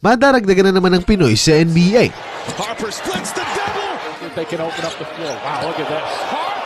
madaragdagan na naman ng Pinoy sa NBA. Harper splits the double. If they can open up the floor. Wow, look at this. Harper.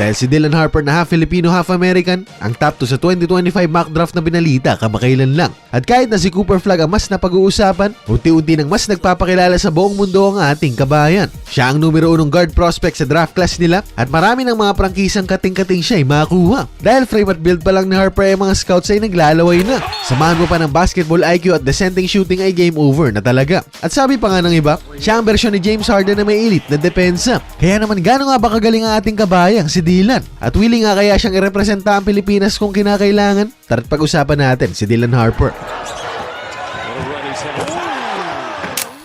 Dahil si Dylan Harper na half Filipino, half American, ang top 2 sa 2025 mock draft na binalita kamakailan lang. At kahit na si Cooper Flag ang mas napag-uusapan, unti-unti nang mas nagpapakilala sa buong mundo ang ating kabayan. Siya ang numero unong guard prospect sa draft class nila at marami ng mga prangkisang kating-kating siya ay makuha. Dahil frame at build pa lang ni Harper ay mga scouts ay naglalaway na. Samahan mo pa ng basketball IQ at dissenting shooting ay game over na talaga. At sabi pa nga ng iba, siya ang versyon ni James Harden na may elite na depensa. Kaya naman gano'n nga ba kagaling ang ating kabayang si Dylan? At willing nga kaya siyang irepresenta ang Pilipinas kung kinakailangan? Tara't pag-usapan natin si Dylan Harper.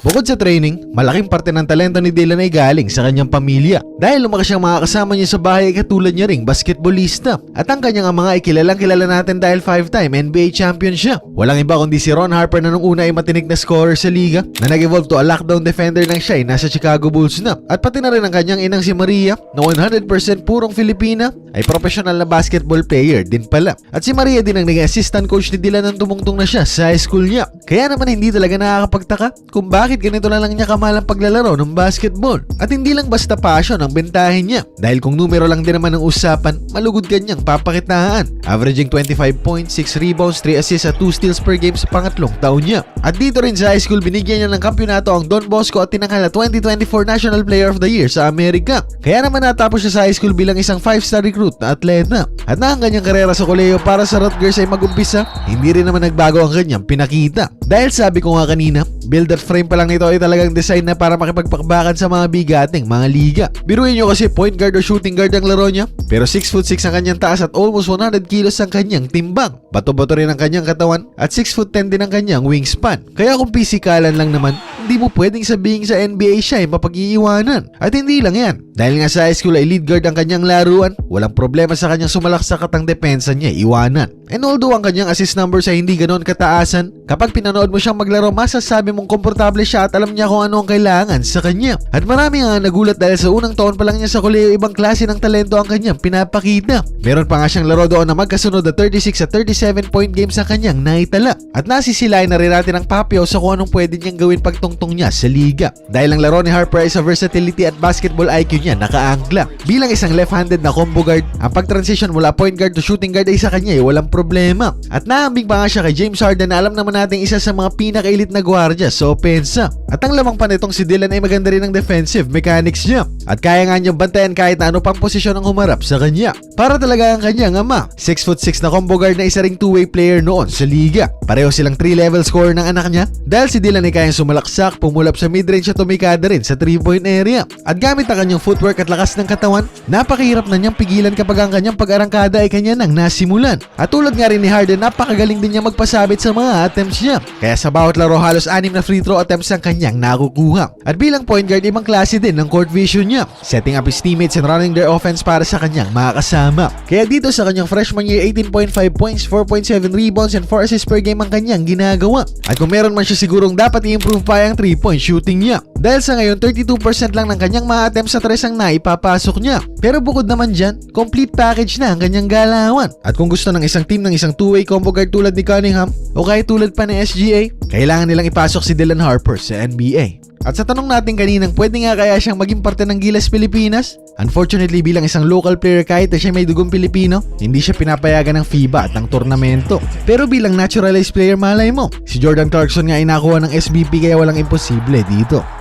Bukod sa training, malaking parte ng talento ni Dylan ay galing sa kanyang pamilya. Dahil lumakas siyang mga kasama niya sa bahay ay katulad niya ring basketballista. At ang kanyang mga ay kilalang kilala natin dahil 5-time NBA champion siya. Walang iba kundi si Ron Harper na nung una ay matinig na scorer sa liga na nag-evolve to a lockdown defender ng siya ay nasa Chicago Bulls na. At pati na rin ang kanyang inang si Maria na 100% purong Filipina ay professional na basketball player din pala. At si Maria din ang naging assistant coach ni Dylan nang tumungtong na siya sa high school niya. Kaya naman hindi talaga nakakapagtaka kung bakit ganito na lang niya kamahal paglalaro ng basketball. At hindi lang basta passion ang bentahin niya. Dahil kung numero lang din naman ang usapan, malugod kanyang papakitaan. Averaging 25 points, 6 rebounds, 3 assists at 2 steals per game sa pangatlong taon niya. At dito rin sa high school, binigyan niya ng kampyonato ang Don Bosco at tinanghal na 2024 National Player of the Year sa Amerika. Kaya naman natapos siya sa high school bilang isang 5-star recruit na atleta. At na ang kanyang karera sa koleyo para sa Rutgers ay magumpisa, hindi rin naman nagbago ang kanyang pinakita. Dahil sabi ko nga kanina, build at frame pa lang nito ay talagang design na para makipagpakbakan sa mga bigating mga liga. Biruin nyo kasi point guard o shooting guard ang laro niya, pero 6'6 ang kanyang taas at almost 100 kilos ang kanyang timbang. Bato-bato rin ang kanyang katawan at 6'10 din ang kanyang wingspan. Kaya kung pisikalan lang naman, hindi mo pwedeng sabihin sa NBA siya ay mapag-iiwanan. At hindi lang yan. Dahil nga sa high school ay lead guard ang kanyang laruan, walang problema sa kanyang sumalaksakat ang depensa niya iwanan. And although ang kanyang assist numbers ay hindi ganoon kataasan, kapag pinanood mo siyang maglaro, masasabi mong komportable siya at alam niya kung ano ang kailangan sa kanya. At marami nga nagulat dahil sa unang taon pa lang niya sa koleyo, ibang klase ng talento ang kanyang pinapakita. Meron pa nga siyang laro doon na magkasunod na 36 at 37 point games ang kanyang naitala. At nasisilayan na rin natin ang Papio sa kung anong pwede niyang gawin pagtungtong niya sa liga. Dahil ang laro ni Harper ay sa versatility at basketball IQ niya nakaangkla. Bilang isang left-handed na combo guard, ang pag-transition mula point guard to shooting guard ay sa kanya ay walang problema. At naambing pa nga siya kay James Harden na alam naman natin isa sa mga pinaka-elite na gwardiya sa opensa. At ang lamang pa nitong si Dylan ay maganda rin ang defensive mechanics niya. At kaya nga niyang bantayan kahit na ano pang posisyon ang humarap sa kanya. Para talaga ang kanyang ama. 6'6 na combo guard na isa ring two-way player noon sa liga. Pareho silang 3-level scorer ng anak niya. Dahil si Dylan ay kayang sumalaksak, pumulap sa midrange at tumikada rin sa 3-point area. At gamit ang kanyang footwork at lakas ng katawan, napakahirap na niyang pigilan kapag ang kanyang pag-arangkada ay kanya nang nasimulan. At tulad nga rin ni Harden, napakagaling din niya magpasabit sa mga attempts niya. Kaya sa bawat laro halos anim na free throw attempts ang kanyang nakukuha. At bilang point guard, ibang klase din ng court vision niya, setting up his teammates and running their offense para sa kanyang mga kasama. Kaya dito sa kanyang freshman year, 18.5 points, 4.7 rebounds, and 4 assists per game ang kanyang ginagawa. At kung meron man siya sigurong dapat i-improve pa ang 3-point shooting niya. Dahil sa ngayon, 32% lang ng kanyang mga attempts sa tres ang naipapasok niya. Pero bukod naman dyan, complete package na ang kanyang galawan. At kung gusto ng isang team ng isang two-way combo guard tulad ni Cunningham o kahit tulad pa ni SGA, kailangan nilang ipasok si Dylan Harper sa NBA. At sa tanong natin kaninang pwede nga kaya siyang maging parte ng Gilas Pilipinas? Unfortunately bilang isang local player kahit na siya may dugong Pilipino, hindi siya pinapayagan ng FIBA at ng tornamento. Pero bilang naturalized player malay mo, si Jordan Clarkson nga ay nakuha ng SBP kaya walang imposible dito.